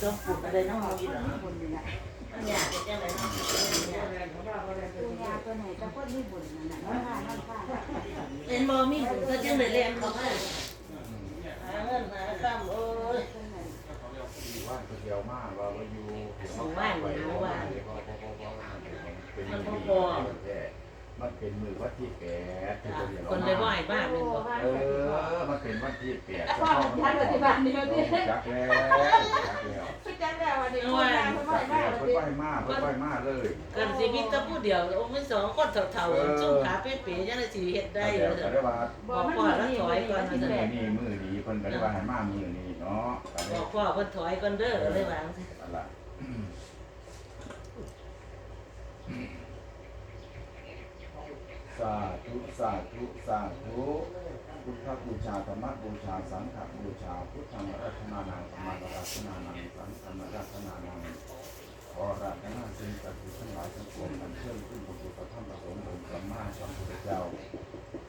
เออได้สมปุ่นอะไรน้องมีเหรอเนี่ยเป็นจังไดเนาะเนี่ยปูยาตัวไหนจะพ่นมีบุญนั่นน่ะน้ำผ้าน้ำผ้าเป็นบ่มีบุญก็จังได้เรียนเข้ามาหาเงินหาคำโอ้ยว่านเดียวมากว่าอยู่มัน เป็นมือวัดที่แปดคนได้ไหว้บ้านเป็นบ่เออ มันเป็นวัดที่แปดพ่อท่านปฏิบัติเดียวดิจักแล้วจักแล้วพี่จันแล้ววันนี้ปูยาเพิ่นไหว้เพื่มาอนวันไหวนี้มากเพื่อนไหวมากเลย กันสิมีแต่ผู้เดียวองค์ที่สองคนเฒ่าๆจุ่มขาเป๊ะๆจังได๋สิเฮ็ดได้ได้อยู่ก็ได้ว่าบอกพ่อแล้วถอยก่อนมือนี้มือนี้เพิ่นก็ได้ว่าให้มามือนี้เนาะก็บได้อกพ่อเพิ่นถอยก่อนเด้อเลยว่าจังซี่นั่นล่ะ สาธุสาธุสาธุพุทธบูชาธรรมบูชาสังฆบูชาพุทธังรัตนานังธรรมรัตนานังสังฆังรัตนานังขอรัตนาสิ่งศักดิ์สิทธิ์ทั้งหลายทั้งปวงอันเชิญขึ้นบนสุพระธรรมประสงค์องค์สัมมาสัมพุทธเจ้า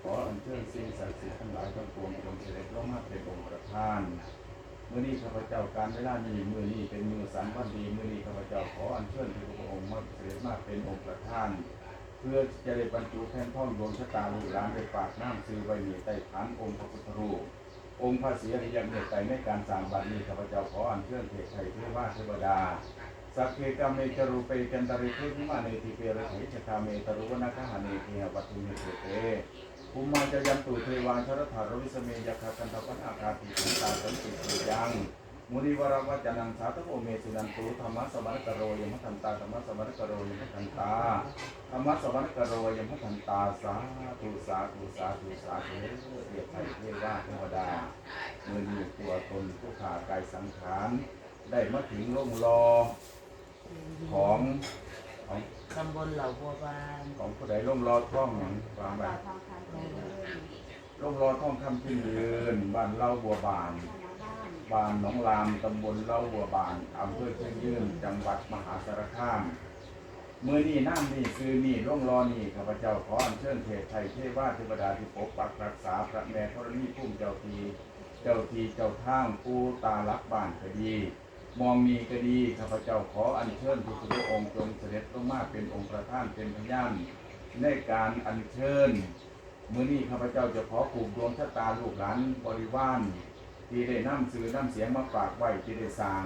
ขออัญเชิญสิ่งศักดิ์สิทธิ์ทั้งหลายทั้งปวงจงเสด็จลงมาเป็นองค์ประธานเมื่อนี้ข้าพเจ้าการเวลานี้มือนี้เป็นมือสันวันดีมือนี้ข้าพเจ้าขออัญเชิญพระองค์มาเสด็จมาเป็นองค์ประธาน เพื่อจะได้บรรจุแทนท่องดวงชะตาลูกหลานได้ฝากน้ำซื้อไว้มีใต้ฐานองค์พระพุทธรูปองค์พระศรีอริยเมตไตรในการสางบัดนี้ข้าพเจ้าขออัญเชิญเทพไทยเทวาเทวดาสัพเพกามเมจรูปเปกันตริเทวิมาเนติเปรติชะคาเมตรุวนาคหาเนติหวัตุเมเสเตภูมิมาจะยันตุเทวานชรถารวิสเมยคากันตปันอาคาติสันตาสันติสุยัง มุนิวรวัจนังสาธุโอเมสุนันตุธรรมะสวรรคโรยมทันตาธรรมะสวรรคโรยมทันตาธรรมะสวรรคโรยมทันตาสาธุสาธุสาธุสาธุเรียกไทยเทวาเทวดาเมือมีตัวตนผู้ขากายสังขารได้มาถึงล่งรอของของตำบลเหล่าบัวบานของผู้ใดล่งรอท่องหยังวางไว้ทองคำเป็นเรื่องล่งรอท่องคำที่ยืนบ้านเล่าบัวบาน บ้านหนองลามตำบลเล่าบัวบานอำเภอเชียงยืนจังหวัดมหาสารคามเมื่อนี่น้ำนี่คือนี่ร่องรอนี่ข้าพเจ้าขออัญเชิญเทพไทยเทวาเทวดาที่ปกปักรักษาพระแม่ธรณีพุ่มเจ้าทีเจ้าทีเจ้าทางปูตาลักบ้านก็ดี มองมีก็ดีข้าพเจ้าขออัญเชิญทุกพระองค์จงเสด็จลงมาเป็นองค์ประธานเป็นพยานในการอัญเชิญเมื่อนี้ข้าพเจ้าจะขอผูกดวงชะตาลูกหลานบริวาร ที่ได้นำสื่อน้ำเสียงมาฝากไว้ที่ได้สร้าง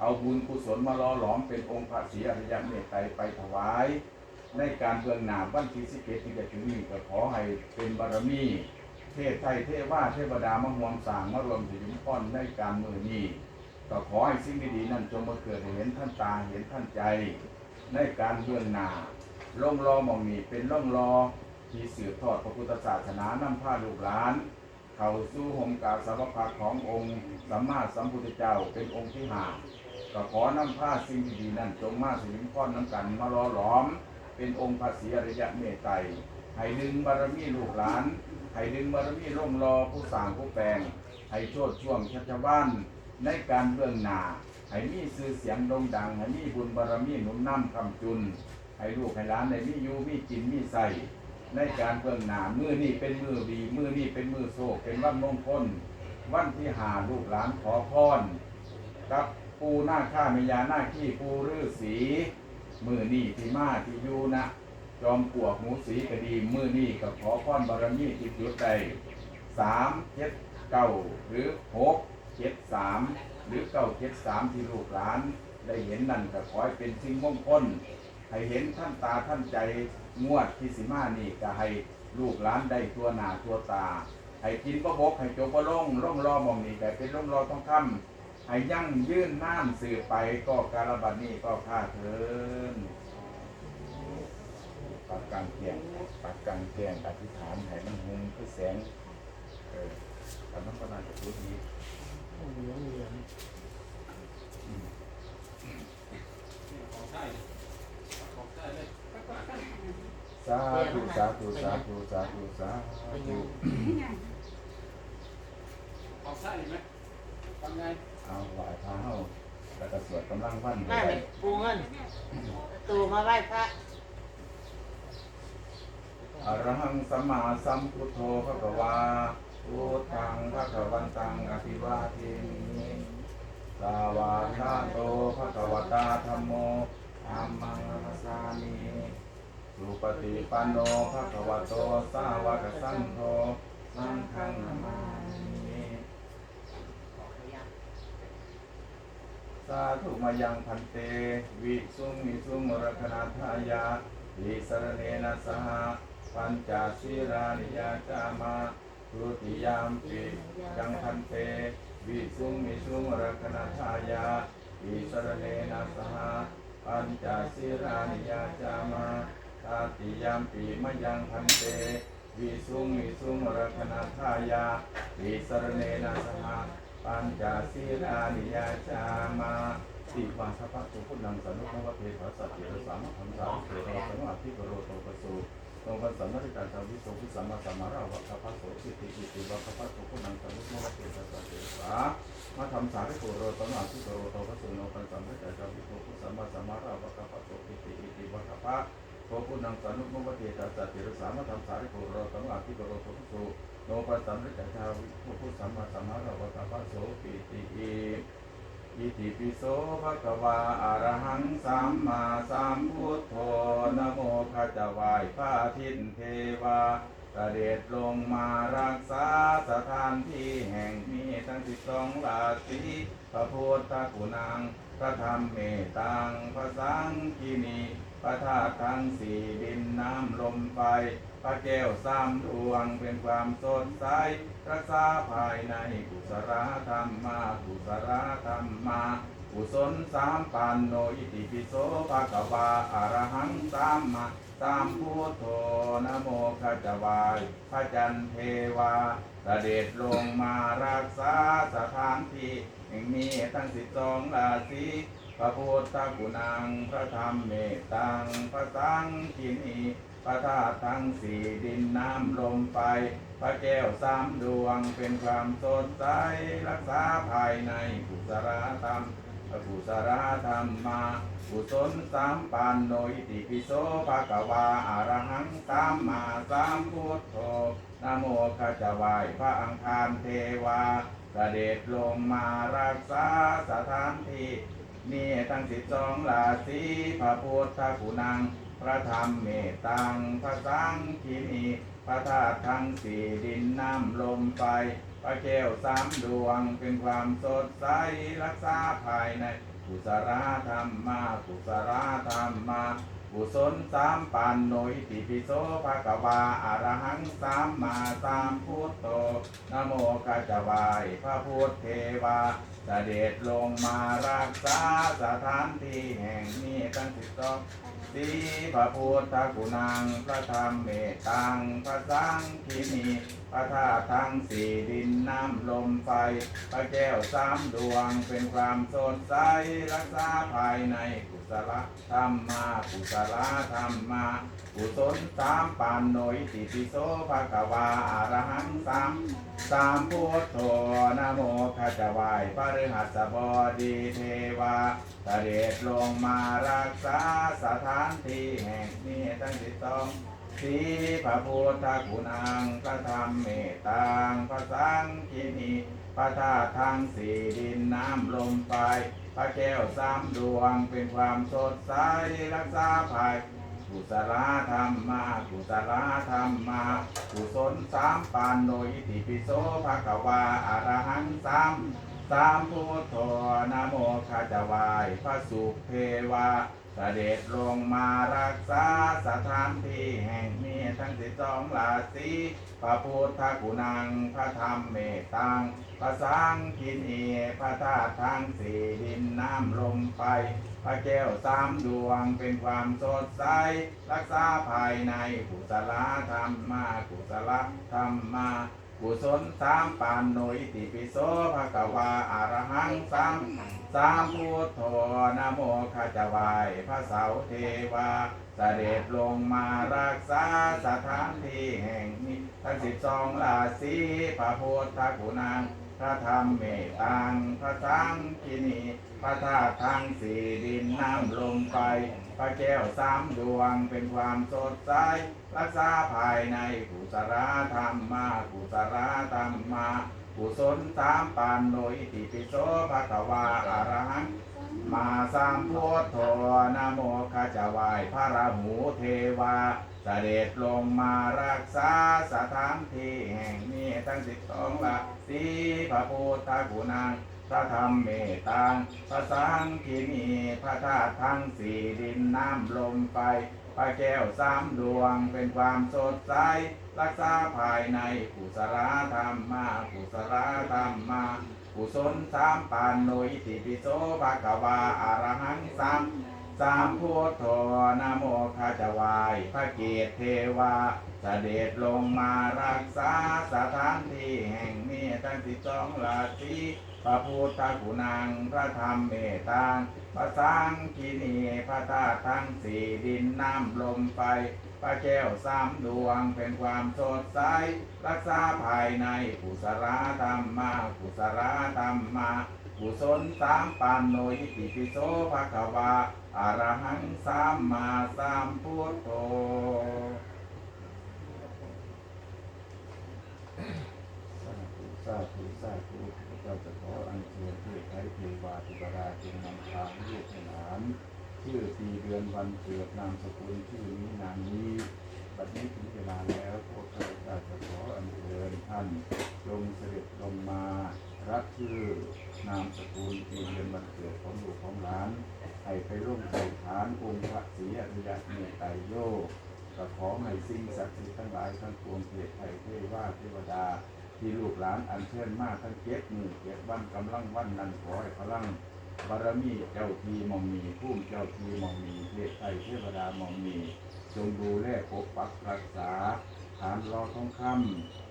เอาบุญกุศลมาล้อหลอมเป็นองค์พระศรีอริยเมตไตรไปถวาย ในการเบื้องหน้าวันที่สิเอ็ดที่จะถึงนี้ก็ขอให้เป็นบารมี เทพไทยเทวาเทวดามห่วงสางมารวมถึงพ้อนในการมือนี้ก็ขอให้สิ่งดีๆนั้นจงมาเกิดเห็นท่านตาเห็นท่านใจ ในการเบื้องหน้าล่องรอมองนี้เป็นล่องรอที่สืบทอดพระพุทธศาสนานำพาลูกหลาน เข้าสู่หงกาสาวพักขององค์สัมมาสัมพุทธเจ้าเป็นองค์ที่หาก็ขอนำผ้าสิ่งดีๆนั้นจงมาสิริพรน้ำกันมาล้อหลอม เป็นองค์พระศรีอริยะเมตไตรให้ดึงบารมีลูกหลาน ให้ดึงบารมีร่มรอผู้สร้างผู้แปลง ให้โชดช่วงชัชวานในการเบื้องหน้าให้มีชื่อเสียงโด่งดัง ให้มีบุญบารมีหนุนนำคำจุน ให้ลูกให้หลานได้มีอยู่มีกินมีใส่ ในการเบื้องหน้ามือนี่เป็นมือดีมือนี่เป็นมือโศกเป็นวันมงคลวันที่หาลูกหลานขอพรกับปูหน้าข้าเมยาหน้าขี้ปูฤาษีมือนี่ที่มาที่อยู่นะจอมปวกหมูสีก็ดีมือนี่กับขอพรบารมีที่จุดใดสามเจ็ดเก้าหรือหกเจ็ดสามหรือเก้าเจ็ดสามที่ลูกหลาน ได้เห็นนั่นก็ขอให้เป็นสิ่งมงคลให้เห็นท่านตาท่านใจ งวดที่สิมานี่ก็ให้ลูกหลานได้ตัวหนาตัวตา ให้กินก็บกให้จบก็ล่งล่องรอหมองนี่แต่เป็นล่องรอต้องคำให้ยั่งยื่นน้ำสืบไปก็การบัดนี้ก็ค่าเทินปักกลางเทียงปักกลางเทียงอธิษฐานให้มันหุงคือแสงเออทำน้ำประมาณจะพูดนี้เหลืองเหลือง สาธุสาธุสาธุสาธุสาธุออกซ้ายเห็นไหมทำไงเอาไหวพระเฮาแล้วก็สวดกำลังวันๆมาเลยปูเงินตูมาไหว้พระเอาอะระหังสัมมาสัมพุทโธภะคะวาพุทธังภะคะวันตังอภิวาเทมิสาวาคาโตภะคะวตาธัมโมธัมมังนัสสามิ สุปฏิปันโนภะคะวะโต สาวกสังโฆ สังฆังนามามิสาธุมายังพันเต วิสุงมิสุงมรคนาทายาลิสรเนนะสหปัญจศีรานิยาจามาทุติยามปิยังพันเต วิสุงมิสุงมรคนาทายาลิสรเนนะสหปัญจศีรานิยาจามา ตาติยามปีมยังพันเตวิสุงมิสุงมรคนาทายาลิสรเนนะสหปัญจศีลานิยาจามาสิวาสภะตุพุทธังสนุภวะเทภสัจเจรสามธรรมสามเทระสังอภิกโรโตปสุตรงกันสัมมาริกาจาวิโสภิสัมมาสัมมาระวะคพะโสสิติอิติวะคพะตุพุทธังสนุภวะเทภสัจเจรสามะธรรมสาริโกโรโตนะอภิกโรโตปสุโนกันสัมมาริกาจาวิโสภิสัมมาสัมมาระวะคพะโสสิติอิติวะคพะ โตพุทธังสนุภวะเทภสัจเจรสามะธรรมสาริโกโรตนะอภิกโรโตปสุโนปัสสัมฤทธาวิภุสัมมาสัมมาระวะตาปะโสปิติอิอิติปิโสภะคะวาอะระหังสัมมาสัมพุทโธนะโมขจาวายพระอาทิตย์เทวาเสด็จลงมารักษาสถานที่แห่งนี้ทั้งสิบสองราศีพระพุทธกุณังพระธรรมเมตังพระสังคีนี พระธาตุทั้งสี่ดินน้ำลมไฟ พระแก้วสามดวงเป็นความสดใสรักษาภายในกุศลธรรมมากุศลธรรมมากุศลสามปันโนอิติปิโสภะคะวาอะรหังสัมมาสัมพุทโธนะโมขจวายพระจันเทวาเสด็จลงมารักษาสถานที่แห่งนี้ทั้งสิบสองราศี พระพุทธกุณังพระธรรมเมตตังพระสังคีนีพระธาตุทั้งสี่ดินน้ำลมไฟพระแก้วสามดวงเป็นความสดใสรักษาภายในกุศลธรรมกุศลธรรมมากุศลสามปันโนอิติปิโสภะคะวาอะระหังสัมมาสัมพุทโธนโมขจวายพระอังคารเทวาเสด็จลงมารักษาสถานที่ นี่ทั้งสิบสองราศีพระพุทธกุณัง พระธรรมเมตตัง พระสังคีนีพระธาตุทั้งสี่ดินน้ำลมไฟพระแก้วสามดวงเป็นความสดใสรักษาภายในกุศลธรรมมากุศลธรรมมา กุศลสามปันโนอิติปิโสภะคะวาอะระหังสัมมาสัมพุทโธนโมกัจจวายพระพุทธเทวาเสด็จลงมารักษาสถานที่แห่งนี้ทั้งสิบสองสีพระพุทธกุณังพระธรรมเมตตังพระสังคีนีพระธาตุทั้งสี่ดินน้ำลมไฟ พระแก้วสามดวงเป็นความสดใสรักษาภายในกุ ศลธรรมมากุศลธรรมมากุศลสามปานโนยติปิโสภะกะวาอารหังสามสามพุทโธนะโมขจวายพระฤหัสบดีเทวาเสด็จลงมารักษาสถานที่แห่งนี้ทั้งสิบสอง สีพระพุทธกุณังพระธรรมเมตตังพระสังคีนีพระธาตุทั้งสี่ดินน้ำลมไฟพระแก้วสามดวงเป็นความสดใสรักษาภายกุศลธรรมมากุศลธรรมมากุศลสามปานโนอิติปิโสภะคะวาอะรหังสามสามพุทโธนะโมขจวายพระสุเทวา เสด็จลงมารักษาสถานที่แห่งนี้ทั้งสิบสองราศีพระพุทธกุณังพระธรรมเมตตังพระสังคีนีพระธาตุทั้งสี่ดินน้ำลมไฟพระแก้วสามดวงเป็นความสดใส รักษาภายในกุศลธรรมมากุศลธรรมมา กุศลสามปานโนอิติปิโสภะกวาอะระหังสามสามพุทโธนะโมขจวายพระเสาเทวาเสด็จลงมารักษาสถานที่แห่งนี้ทั้งสิบสองราศีพระพุทธกุณัง พระธรรมเมตตังพระสังคินีพระธาตุทั้งสี่ดินน้ำลมไฟพระแก้วสามดวงเป็นความสดใสรักษาภายในกุศลธรรมมากุศลธรรมมากุศลสามปานโนยติปิโสภะควาอะระหังมาสัมพุทโธนะโมข้าจะไหวพระราหูเทวา สด็จลงมารักษาสถานที่แห่งนี้ทั้งสิบสองละสีพระพุทธกุณังพระธรรมเมตตังพระสังคีมีพระธาตุทั้งสี่ดินน้ำลมไฟพระแก้วสามดวงเป็นความสดใส รักษาภายในกุศลธรรมมากุศลธรรมมากุศลสามปานโนอิติปิโสภะคะวาอะรหังสาม สามพุทโธนะโมข้าจวายพระเกศเทวาเสด็จลงมารักษาสถานที่แห่งนี้ทั้งสิบสองราศีพระพุทธกุณังพระธรรมเมตตังพระสังคีนีพระธาตุทั้งสี่ดินน้ำลมไฟพระแก้วสามดวงเป็นความสดใส รักษาภายในกุศลธรรมมากุศลธรรมมา กุศลสามปานโนอิติปิโสภะคะวาอะระหังสามมาสามพุทโธสาธุสาธุสาธุเจ้าจะขออัญเชิญเทพไทยเทวาธิบดาจงนำทางลูกหลานชื่อปีเดือนวันเกิดนามสกุลชื่อนี้นามนี้บัดนี้ถึงเวลาแล้วพวกข้าพเจ้าจะขออัญเชิญท่านจงเสด็จลงมารับชื่อ นามสกุลปีเดือนวันเกิดของลูกของหลานให้ไปร่วมใจฐานองค์พระศรีอริยะเมตไตรโยก็ขอให้สิ่งศักดิ์สิทธิ์ทั้งหลายทั้งปวงเทพไทยเทว่าเทวดา ที่ลูกหลานอัญเชิญมากทั้งเจ็ดมือเจ็ดวันกำลังวันนั้นขอให้พลังบารมีเจ้าทีมองมีผู้เจ้าทีมองมีเทพไทยเทวดามองมี จงดูแลปกปักรักษาฐานรอทองคำ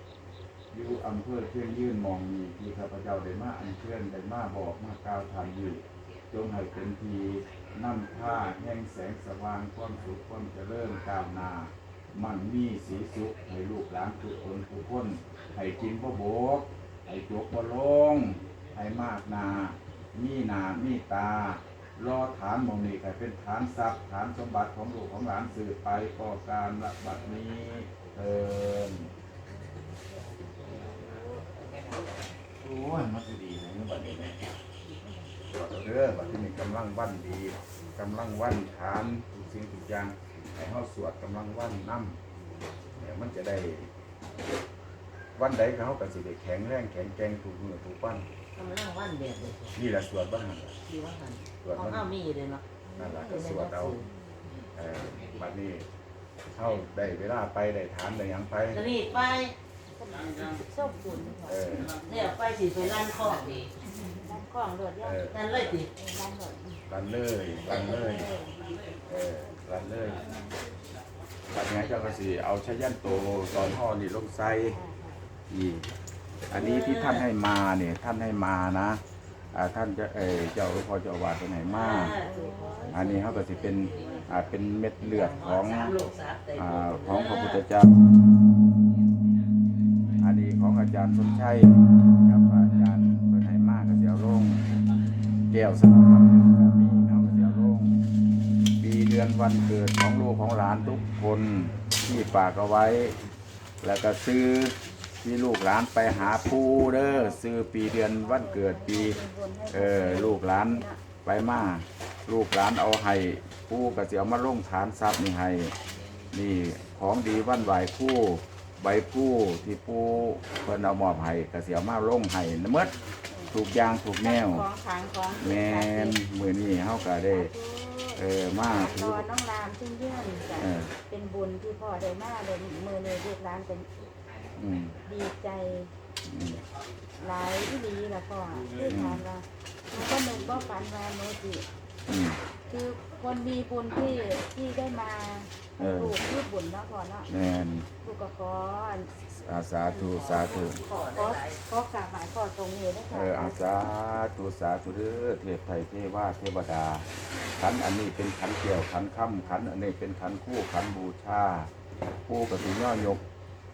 อยู่อำเภอเชียงยื่นมองมีที่ข้าพเจ้าได้มาอัญเชิญได้มาบอกมากล่าวทานอยู่จงให้เป็นทีนำผ้าแห่งแสงสว่างความสุขความเจริญก้าวหน้ามันมีสีสุขให้ลูกหลานทุกคนทุกคนให้กินบ่โบกให้จกบ่ลงให้มากนา มีนามีตา รอฐานมองนี้ให้เป็นฐานทรัพย์ฐานสมบัติของลูกของหลานสืบไปก่อการละบัดนี้เทิน โอ้ยมันจะดีนะบัดนี้เนี่ยตรวจเอาเด้อบัดนี้มีกำลังวันดีกำลังวันฐานทุกสิ่งทุกอย่างให้เฮาสวดกำลังวันนำเนี่ยมันจะได้ วันใดเขาก็สิได้แข็งแรงแข็งแกร่งถูกมือถูกปั้นกำลังวันเด็ดเลยนี่แหละสวดบ้านดีว่าหันสวดของบ้านข้ามีเลยเนาะนั่นแหละก็สวดเอาเออบัดนี้เข้าได้เวลาไปได้ฐานได้หยังไป จะรีบไปยังยัง ส้มบุญเออเนี่ยไปสิไปร้านข้องดีร้านข้องเลือดย่อเออนั่นเลยสิร้านหลดรันเลยรันเลยเออรันเลยบัดนี้เจ้าก็สิเอาชะยันโตตอนห่อนี่ลงใส่อีกอันนี้ที่ท่านให้มาเนี่ยท่านให้มานะอ่าท่านจะเออเจ้าหลวงพ่อเจ้าอาวาดเป็นไหนมาอันนี้เขาก็จะเป็นอ่าเป็นเม็ดเลือดของสามลูกสามเต็มอ่าของพระพุทธเจ้า ณีของอาจารย์สมชัยกับอาจารย์เพิ่นให้มากก็เสียวลงแก้วสนับครับมีเขาก็เสียวลงปีเดือนวันเกิดของลูกของหลานทุกคนที่ฝากเอาไว้ แล้วก็ซื้อที่ลูกหลานไปหาผู้เด้อซื้อปีเดือนวันเกิดปีเออลูกหลานไปมาลูกหลานเอาให้ผู้ก็สิเอามาลงฐานทรัพย์นี่ให้นี่ของดีวันไหวผู้ ใบผู้ที่ผู้เพิ่นเอามอบให้ก็สิเอามาลงให้เมดถูกอย่างถูกแนว ของขางของแมนมื้อนี้เฮาก็ได้ เออมาตถืออนน้องรามซึ่งยื่นจ้ะเออ เป็นบุญที่พ่อได้มาเลยมือเลยลูกร้านเป็นอืมดีใจอืมหลายที่ดีละพ่อคือถามว่าหนูก็นึกว่าฝันว่าหนูสิอืมคือคนมีบุญที่ที่ได้มา เออ ลูกที่บุญเนาะพ่อเนาะแมนลูกก็ขออาสาธุสาธุขอขอได้หลายขอกราบหมายพ่อตรงนี้นะเอคะออาสาธุสาธุเด้อเทพไทยเทวาเทวดา ขันอันนี้เป็นขันเกี่ยวขันค่ำขันอันนี้เป็นขันคู่ขันบูชาผู้กติย่อยก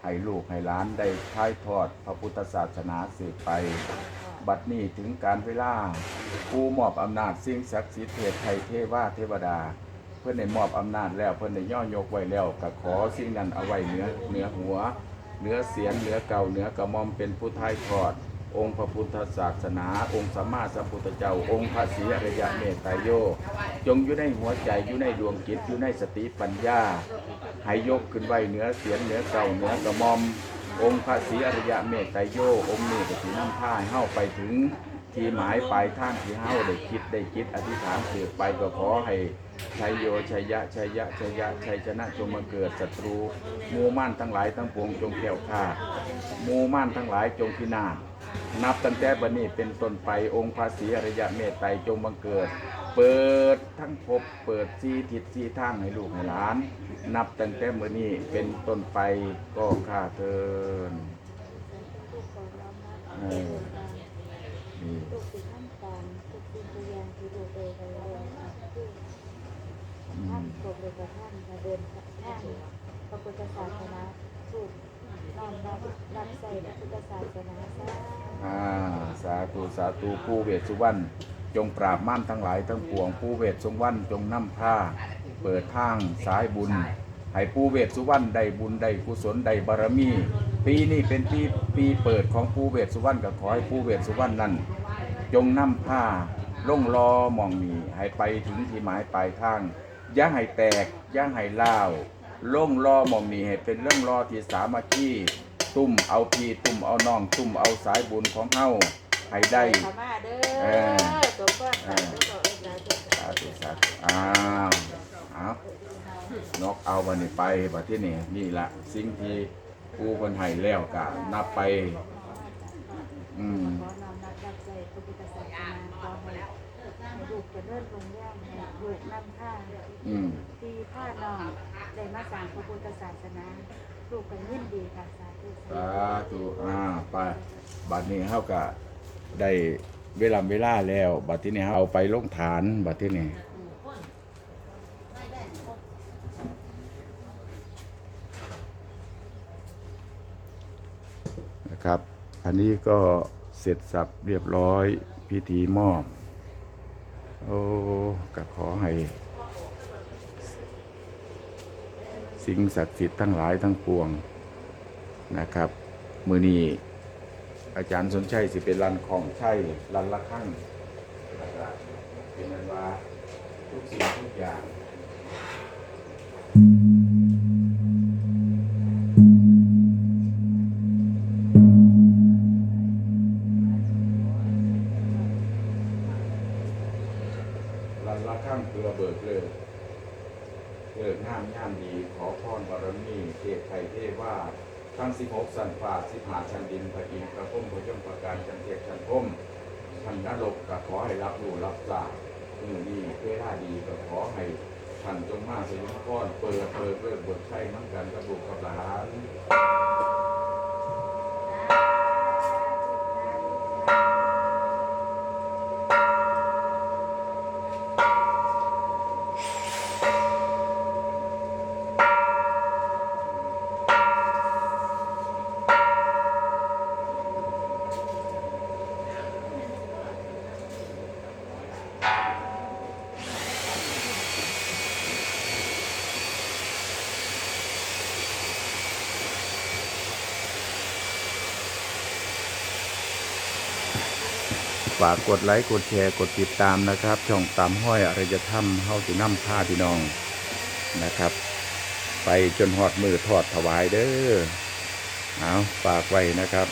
ให้ลูกให้หล้านได้ท้ายทอดพระพุทธศาสนาสืบไป บัดนี้ถึงการเวลาผู้มอบอำนาจสิ่งศักดิ์สิทธิ์เทพไทยเทวาเทวดาเพื่อนได้มอบอำนาจแล้วเพื่อนได้ย่อยกไว้แล้วก็ขอสิ่งนั้นเอาไว้เหนือเหนือหัวเหนือเสียงเหนือเก่าเหนือกระมอมเป็นผู้ทายทอด องค์พระพุทธศาสนา องค์สัมมาสัมพุทธเจ้า องค์พระศรีอริยเมตไตรโย จงอยู่ในหัวใจอยู่ในดวงจิตอยู่ในสติปัญญาให้ยกขึ้นไว้เหนือเสียงเหนือเก่าเหนือกระมอม องค์พระศรีอริยเมตไตรโย องค์นี้ก็สินำพาให้าไปถึง ที่หมายปลายทางที่เฮาได้คิดได้คิดอธิษฐานเกิดไปก็ขอให้ชัยโยชัยยะชัยยะชัยยะชัยชนะจงมาเกิดศัตรูมูม่านทั้งหลายทั้งปวงจงแก้วข้ามูม่านทั้งหลายจงพินาศนับตั้งแต่บัดนี้เป็นต้นไปองค์พระศรีอริยะเมตไตรจงบังเกิด เปิดทั้งภพเปิดสีทิศสีทางให้ลูกให้หลาน นับตั้งแต่มื้อนี้เป็นต้นไปก็ข้าเทิน ทุกรามาเออนี่ทุกสิ่งขั้นตอนทุกสิ่งทุกอย่างที่ดูเองกันแล้วท่านมกรมเลยกับท่านมาเดินท่านพระพุทธศาสนาถูกน้อมรับรับใส่พระพุทธศาสนาซะอ่าสาธุสาธุผู้เวสสุวรรณจงปราบม่านทั้งหลายทั้งปวงผู้เวสสุวรรณจงนำผ้า เปิดทางสายบุญ ให้ผู้เวสสุวรรณได้บุญได้กุศลได้บารมี ปีนี้เป็นปีปีเปิดของผู้เวสสุวรรณก็ขอให้ผู้เวสสุวรรณนั้น จงนำผ้าล่งรอหมองนี้ให้ไปถึงที่หมายปลายทางอย่าให้แตกอย่าให้ล่าวล่งรอหมองนี้ให้เป็นเรื่องรอที่สามัคคีตุ่มเอาพีตุ่มเอาน้องตุ่มเอาสายบุญของเฮาให้ได้ขมาเด้เอออตัวก้อนสาธุต่อเอกสาธุสาธุสาธุอ้าวเอานกเอาบันนี้ไปบัดที่นี่นี่ละสิ่งที่ ผู้คนให้แล้วกะนับไป อืมขอน้อมรับรับใจพระพุทธศาสนาขอให้ให้ลูกเจะเริ่มลงแย่งให้ลูกนำข้าอืมที่พ่อน้องได้มาสร้างพระพุทธศาสนาลูกกันยินดีค่ะสาธุสาธุอ่าไปบัดนี้เฮาก็ได้เวลาเวลาแล้ว บัดที่นี่เฮาเอาไปลงฐาน บัดที่นี่ ครับ อันนี้ก็เสร็จสับเรียบร้อยพิธีมอบ โอ้ก็ขอให้ สิ่งศักดิ์สิทธิ์ทั้งหลายทั้งปวงนะครับ มือนี้อาจารย์สนชัยสิเป็นรันของใช่รันละข้างเป็นนันว่าทุกสิ่งทุกอย่าง รันละข้างเพื่อเบิกเลิกเลิกงามย่ามดีขอพรบารมีเทพไทยเทว่าทั้งสิบหกสันฟ้าสิบหาชันดินพระอินทร์พระพุ่มพระยมประการจันเทพชันพุ่มท่านนรกก็ขอให้รับรู้รับทราบมือดีเวลาดีก็ขอให้ท่านจงมาสยุมก้อนเปิดเปิดเปิดบทใช้น้ำกันกับบุกกับหลานากกดไลค์กดแชร์กดติดตามนะครับ ช่องตามห้อยอารยธรรมเฮาสีน้ำผ้าพี่น้องนะครับ ไปจนหอดมือทอดถวายเด้อเอาฝากไว้นะครับ